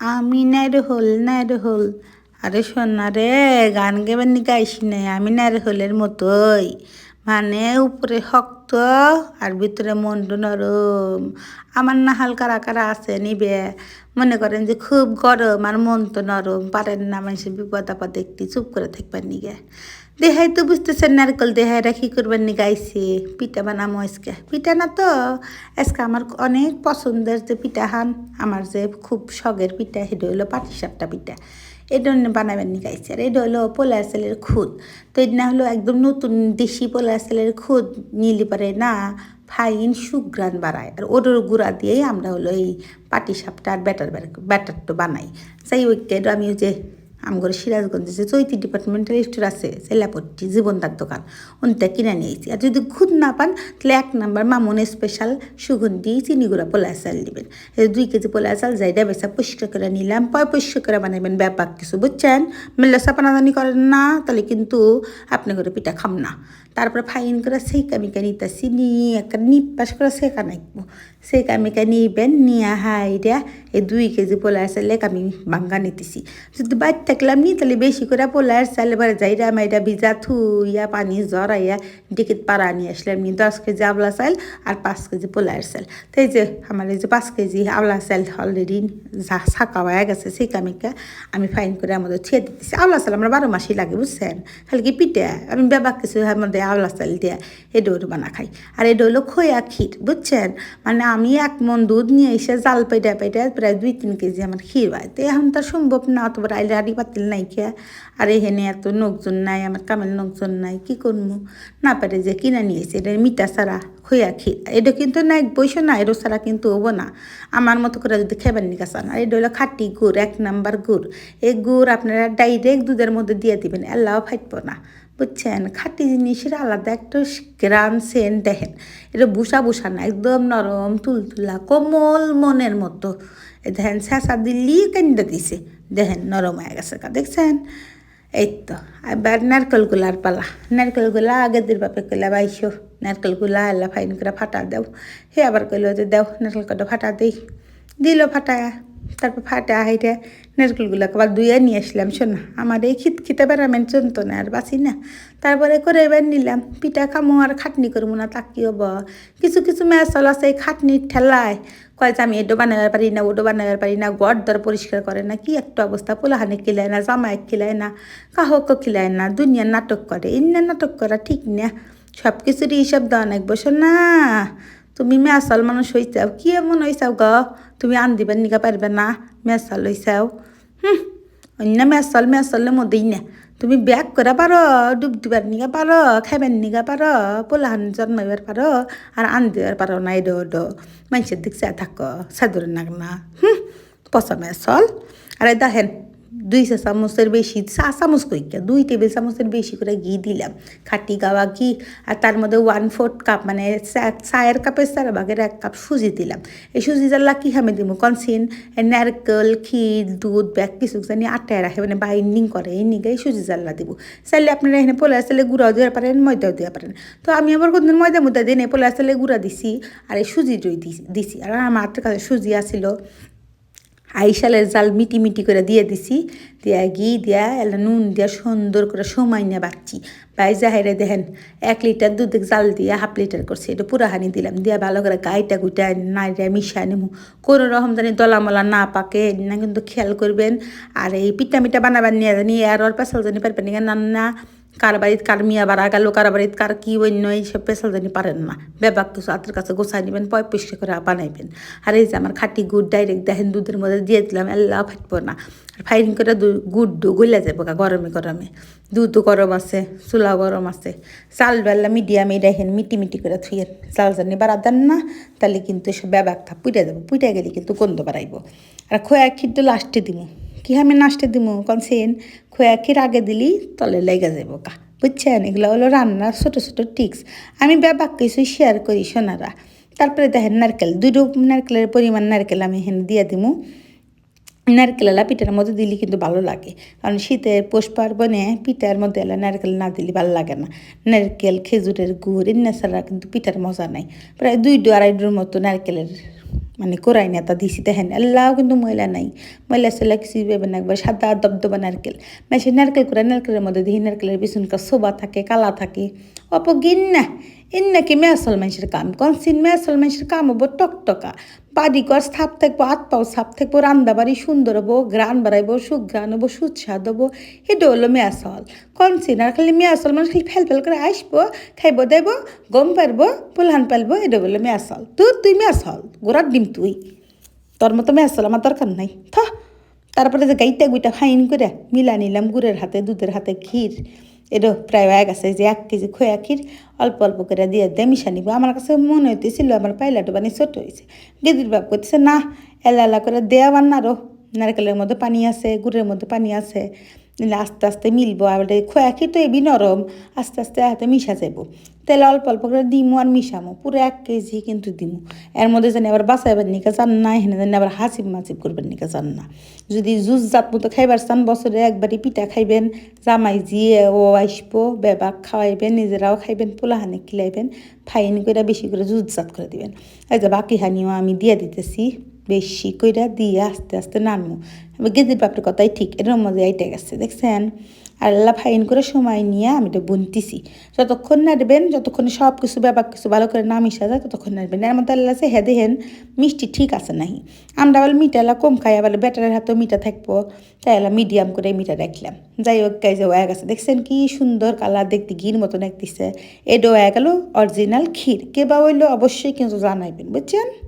আমি নাইরে হল নাইরে হল। আরে সোনা রে, গান গেবার নি গাইছি নাই, আমি নাইরে হলের মতোই। মানে উপরে শক্ত, আর ভিতরে মনটা নরম। আমার না হালকা রাখারা আছে নিবে। মনে করেন যে খুব গরম আর মন তো নরম। পারেন না মানুষের বিপদ আপদ দেখতে চুপ করে থাকবার নিগে দেহাই তো বুঝতেছেন নারকল দেহাই রাখি করবার নি গাইছে। পিঠা বানামো আজকে। পিঠা না তো, আজকে আমার অনেক পছন্দের যে পিঠা হান, আমার যে খুব শখের পিঠা, সেটা হলো পাটিসাপটা পিঠা। এটা বানাবেন নি গাইছে। আর এটা হলো পোলা চালের খুদ। তো এটা হলো একদম নতুন দেশি পোলা চালের খুদ, নিলি পারে না ফাইন সুগ্রান বাড়ায়। আর ওর গুঁড়া দিয়েই আমরা হলো এই পাটিসাপটা আর ব্যাটার ব্যাটারটা বানাই। যাই ওইটা আমি যে আমগর সিরাজগঞ্জে যে চৈতি ডিপার্টমেন্টাল স্টোর আছে, সেলাপট্টি, জীবনদার দোকান ওনটা কিনে নিয়েছি আর যদি খুদ না পান, তাহলে এক নাম্বার মামুন স্পেশাল সুগন্ধি চিনি গুঁড়া পোলা চাল দিবেন দুই কেজি পোলা চাল যাই বেসা পরিষ্কার করে নিলাম পয় পরিষ্কার করে বানাবেন ব্যাপার কিছু, বুঝছেন? মেলে সাপানাদানি করেন না, তাহলে কিন্তু আপনি করে পিঠা খাম না। তারপরে ফাইন করে সেকা মিকা নিতেছি নিয়ে একটা নিপাস করে সেকা নাকবো সেকা মিকা নিবেন, নিয়ে হাইরা এই দুই কেজি পোলা চালে আমি ভাঙ্গা নিতেছি। যদি বাইর থাকলাম নি তাহলে বেশি করে পোলার চাল এবার যাইরা মাইরা ভিজা থুইয়া, পানি জড়াইয়া ডিকিট পাড়া নিয়ে আসলাম নি দশ কেজি আবলা চাল আর পাঁচ কেজি পোলার চাল তাই যে আমার এই যে পাঁচ কেজি আবলা চাল অলরেডি ছাকা হয়ে গেছে সেই কামিকা আমি ফাইন করে আমাদের ছেড়ে দিতেছি। আবলা চাল আমরা বারো মাসই লাগে, বুঝছেন? খালি কি পিঠে? আমি বেবাক কিছু মধ্যে আবলা চাল দিয়ে এটা ওটা বানা খাই। আর এটা হলো খোয়া ক্ষীর বুঝছেন মানে আমি এক মন দুধ নিয়ে এসে জাল পেটা পেটা প্রায় দুই তিন কেজি আমার ক্ষীর হয়। তো এখন তো সম্ভব না অত বড় আইলে আড়ি পাতিল নাই খেয়া আর এখানে এত লোকজন নাই আমার কামেল লোকজন নাই, কি করব না পারে যে কিনে নিয়েছে এটা মিঠা ছাড়া খোয়া ক্ষীর এটা কিন্তু না বইসো না এরও ছাড়া কিন্তু হব না। আমার মতো করে যদি খেবেন নিকা চান আর এটা হলো খাটি গুড়, এক নাম্বার গুড়। এই গুড় আপনারা ডাইরেক্ট দুধের মধ্যে দিয়ে দিবেন, এলাও ফাটবো না। বুঝছেন? খাটি জিনিসের আলাদা একটা গ্রান সেন দেখেন। এটা বুসা বুসা না, একদম নরম, তুলতুলা, কোমল মনের মতো। দেখেন শেষা দিল্লি কেন্দ্র দিছে। দেখেন, নরম হয়ে গেছে দেখছেন? এই তো, এবার নারকেলগুলার পালা। নারকেলগুলা আগে দির বাপে কইলা বাইশো নারকেলগুলা এলা ফাইন করে ফাটা দেও। হে আবার কইলো যে, দেও নারকেলটা ফাটা দেই। দিল ফাটায় তারপর ফাটা, হাইটা নারকেলগুলো আবার দুইয়া নিয়ে আসলাম, শোনা আমার এই খিত খিতে বেড়ামেন চলতো না আর বাসি না। তারপরে করে এবার নিলাম, পিঠা খামো আর খাটনি করব না তা কি হব? কিছু কিছু মেসল আছে এই খাটনির ঠেলায়। কয় যে আমি এডো বানাবার পারি না, ওডো বানাবার পারি না গড় দর পরিষ্কার করে না, কি একটা অবস্থা পোলাহানে খিলায় না জামায় খিলায় না কাহক খিলায় না, দুনিয়ার নাটক করে ইন্না নাটক করা ঠিক না। সব কিছুরই হিসাব দেওয়া নাকবো না। তুমি মেসাল মানুষ হইছাও, কি এমন হইছাও গ? তুমি আন দিবার নিকা পারবে না, মেসাল হইছাও। হুম অন্য মেসাল, মেসালের মধ্যেই না। তুমি ব্যাগ করা পারো, ডুব দিবার নিগা পারো খাইবার নিগা পারো, পোলাহান জন্মাইবার পারো, আর আন দিবার পারো না, এডো ওডো। মানুষের দিক চা থাকো, সাদুর নাক না হুম, পচা মেসল। আরে দেখেন দুই চা চামচের বেশি, চা চামচ কইকা দুই টেবিল চামচের বেশি করে ঘি দিলাম। খাটি গাওয়া ঘি আর তার মধ্যে ওয়ান ফোর্থ কাপ মানে চায়ের কাপের চার ভাগের এক কাপ সুজি দিলাম। এই সুজি জ্বালা কী খামে দিব কনসিন নারকেল, ক্ষীর, দুধ, ব্যাগ কিছু জানি আটায় রাখে মানে বাইন্ডিং করে, এই নিগে সুজি জ্বালা দিব। চাইলে আপনারা এখানে পোলা চাইলে গুঁড়াও দিতে পারেন, ময়দাও দিতে পারেন। তো আমি আবার কোনদিন ময়দা মুদা দিই পোলা চাইলে গুঁড়া দিছি, আর এই সুজি দই দিছি আর আমার কাছে সুজি আসিল আইসালের জাল মিটি মিটি করে দিয়ে দিছি। দিয়া ঘি, দিয়া এলা নুন, দিয়া সুন্দর করে সময় নিয়ে বাচ্ছি বাই জাহেরে দেখেন, এক লিটার দুধ জাল দিয়ে হাফ লিটার করছি, এটা পুরা হানি দিলাম। দিয়া ভালো করে গাইটা গুইটা নাইরা মিশা নেব কোনো রকম জানি দলামলা না পাকে না কিন্তু খেয়াল করবেন। আর এই পিঠা মিঠা বানাবার নিয়ে জানি, আর ওর পেশাল জানি পারবেন না। কার বাড়িতে কার মিয়া বাড়া গেল, কার বাড়িতে কার কি অন্য এইসব পেশাল জানি পারেন না। ব্যাপার কিছু হাতের কাছে গোছাই নেবেন, পয় পরিষ্কার করে বানাইবেন। আর এই যে আমার খাটি গুড় ডাইরেক্ট দেখেন, দুধের মধ্যে দিয়ে দিলাম এল্লা ফাটবো না। আর ফাইন করে গুড় দু গলে যাব গরমে গরমে। দুধও গরম আছে চুলা গরম আছে। চাল বেলা মিডিয়ামে দেখেন, মিটি মিটি করে থুয়ে চাল জানি বাড়া দেন না, তাহলে কিন্তু এসব ব্যবাকটা পুইটা যাব। পুইটা গেলে কিন্তু গন্ধ বাড়াইব। আর খোয়া খিরটা লাস্টে দিব কি আমি নাচতে দিমু? কনসেন খোয়া ক্ষীর আগে দিলি? তলে লেগে যাব কা। বুঝছেন? এগুলো হলো রান্নার ছোটো ছোটো টিক্স আমি ব্যাপার কিছু শেয়ার করি, সোনারা। তারপরে দেখেন নারকেল। দুটো নারকেলের পরিমাণ নারকেল আমি এখানে দিয়ে দিমু। নারকেল এলা পিঠার মধ্যে দিলে কিন্তু ভালো লাগে। কারণ শীতের পোষ পার্বণে পিঠার মধ্যে এলা নারকেল না দিলে ভালো লাগে না। নারকেল খেজুরের গুড় এনে ছাড়া কিন্তু পিঠার মজা নাই। প্রায় দুই আড়াই মতো নারকেলের মানে কোরাই নেতা দিছি দেখেন আল্লাহ কিন্তু ময়লা নাই। ময়লা সেলা কিছু একবার সাদা দবদবা নারকেল। মেশে নারকেল করে, নারকেলের মধ্যে দিহি নারকেলের পিছনকার শোভা থাকে, কালা থাকে। অপ গিন না ইন নাকি মেসল মানুষের কাম? কনসিন মেয়াসল মানুষের কাম? হব টকটকা। বাড়ি ঘর সাপ থাকব হাত পাও সাপ থাকব রান্না বাড়ি সুন্দর হব, গ্রান বাড়াইবো সুগ্রান হব সুস্বাদ হব এটা হলো মেসল কোন সিন আর খালি মেসল মানুষ খালি ফেল ফেল করে আসব খাইবো, দেবো, গম পারব পুলহান পালবো এটা বলল মেসল তুই তুই মেসল গোড়ার ডিম তুই। তোর মতো মেসল আমার দরকার নাই। থ, তারপরে যে গাইটা গুইটা ফাইন করে মিলা নিলাম, গুড়ের হাতে, দুধের হাতে ক্ষীর। এটা প্রায় এক আছে যে এক কেজি খোয়া ক্ষীর অল্প অল্প করে দিয়ে দিয়ে মিশা নিব। আমার কাছে মনে হইতেছিল আমার পাইলাটা বানিয়ে ছোট হয়েছে গেদির বাপ করতেছে না এলা এলা করে দেওয়া বান্নারও নারকেলের মধ্যে পানি আছে, গুড়ের মধ্যে পানি আছে। নিলে আস্তে আস্তে মিলবো, আর খোয়া ক্ষীর তো এবি নরম, আস্তে আস্তে হাতে মিশা যাব তেলে অল্প অল্প করে দিমু আর মিশামো, পুরো এক কেজি কিন্তু দিমু এর মধ্যে জানি আবার বাঁচাইবার নিকা চান না, এখানে জানি আবার হাসিব মাসিব করবার নিকা চান না। যদি জুস জাত মতো খাইবার চান, বছরে একবারই পিঠা খাইবেন, জামাই জিয়ে ও আসব বেবাক খাওয়াইবেন, নিজেরাও খাইবেন, পোলাহানে খিলাইবেন, ফাইন করে বেশি করে জুস জাত করে দিবেন। এই যে বাকি হানিও আমি দিয়ে দিতেছি, বেশি কইরা দিয়ে আস্তে আস্তে নামবো গেদির বাপের কথাই ঠিক এর মধ্যে আইটে গেছে, দেখছেন? আর আল্লাহ ফাইন করে সময় নিয়ে আমি এটা বুনতেছি। যতক্ষণ নাড়বেন যতক্ষণ সব কিছু ব্যাপার কিছু ভালো করে না মিশা যায়, ততক্ষণ নাড়বেন এর মধ্যে আল্লাহ হে দেখেন, মিষ্টি ঠিক আছে নাহি। আমরা বলে মিঠালা কম খাই, আবার ব্যাটারের হাতেও মিঠা থাকব। তাই আল্লাহ মিডিয়াম করে মিঠা রাখলাম। যাই হোক গাইজে হয়ে গেছে। দেখছেন কি সুন্দর কালার দেখতে, ঘির মতন একদিছে। এটা হয়ে গেল অরিজিনাল ক্ষীর। কে বা হইল অবশ্যই কিন্তু জানাইবেন, বুঝছেন?